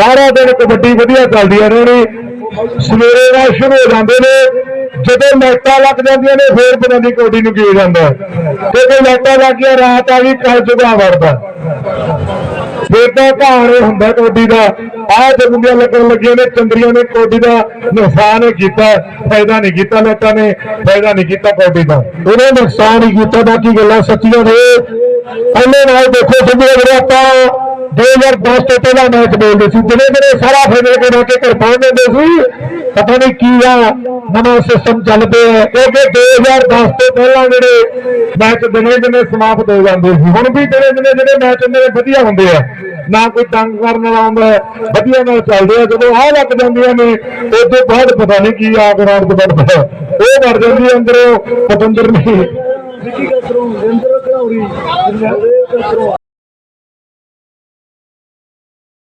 ਸਾਰਾ ਦਿਨ ਕਬੱਡੀ ਵਧੀਆ ਚੱਲਦੀ ਹੈ ਰੋਣੀ ਸਵੇਰੇ ਨਾਲ ਸ਼ੁਰੂ ਹੋ ਜਾਂਦੇ ਨੇ। ਜਦੋਂ ਲਾਈਟਾਂ ਲੱਗ ਜਾਂਦੀਆਂ ਨੇ, ਫੇਰ ਪਤਾ ਨਹੀਂ ਕੋਡੀ ਨੂੰ ਕੀ ਜਾਂਦਾ ਹੈ। ਤੇ ਜੇ ਲਾਈਟਾਂ ਲੱਗ ਗਿਆ ਰਾਤ ਆ ਗਈ ਕੱਲ ਜੁਗਾ ਵੜਦਾ ਫੇਰ ਤਾਂ ਘਾਣ ਹੁੰਦਾ ਕੋਡੀ ਦਾ। ਆਹ ਜਗੁੰਦੀਆਂ ਲੱਗਣ ਲੱਗੀਆਂ ਨੇ, ਚੰਦਰੀਆਂ ਨੇ ਕੋਡੀ ਦਾ ਨੁਕਸਾਨ ਹੀ ਕੀਤਾ। ਫਾਇਦਾ ਨਹੀਂ ਕੀਤਾ ਲੋਕਾਂ ਨੇ, ਫਾਇਦਾ ਨਹੀਂ ਕੀਤਾ ਕੋਡੀ ਦਾ। ਉਹਨੇ ਨੁਕਸਾਨ ਹੀ ਕੀਤਾ, ਬਾਕੀ ਗੱਲਾਂ ਸੱਚੀਆਂ ਨੇ। ਇਹਨੇ ਨਾਲ ਦੇਖੋ ਸਿੱਧੇ ਜਿਹੜੇ ਆਪਾਂ 2010 ਤੋਂ ਪਹਿਲਾਂ ਮੈਚ ਬੋਲਦੇ ਸੀ ਦਿਨੇ ਦਿਨੇ ਸਾਰਾ ਫਾਈਨਲ ਕੇ ਰੋ ਕੇ ਘਰ ਪਹੁੰਚ ਜਾਂਦੇ ਸੀ, ਪਤਾ ਨਹੀਂ ਕੀ ਆ, ਨਵਾਂ ਸਿਸਟਮ ਚੱਲ ਪਿਆ ਕਿਉਂਕਿ 2010 ਤੋਂ ਪਹਿਲਾਂ ਜਿਹੜੇ ਮੈਚ ਦਿਨੇ ਦਿਨੇ ਸਮਾਪਤ ਹੋ ਜਾਂਦੇ ਸੀ, ਹੁਣ ਵੀ ਦਿਨੇ ਦਿਨੇ ਜਿਹੜੇ ਮੈਚ ਹੁੰਦੇ ਨੇ ਵਧੀਆ ਹੁੰਦੇ ਆ। ਨਾ ਕੋਈ ਤੰਗ ਕਰਨ ਵਾਲਾ ਆਉਂਦਾ ਵਧੀਆ ਨਾਲ ਚੱਲਦੇ ਆ, ਜਦੋਂ ਆਹ ਲੱਗ ਜਾਂਦੀਆਂ ਨੇ ਉਸ ਤੋਂ ਬਾਅਦ ਪਤਾ ਨਹੀਂ ਕੀ ਆ ਗਰਾਊਂਡ ਤੇ ਵੱਧਦਾ ਉਹ ਵੜ ਜਾਂਦੀ ਹੈ ਅੰਦਰੋਂ, ਪਤੰਦਰ ਨਹੀਂ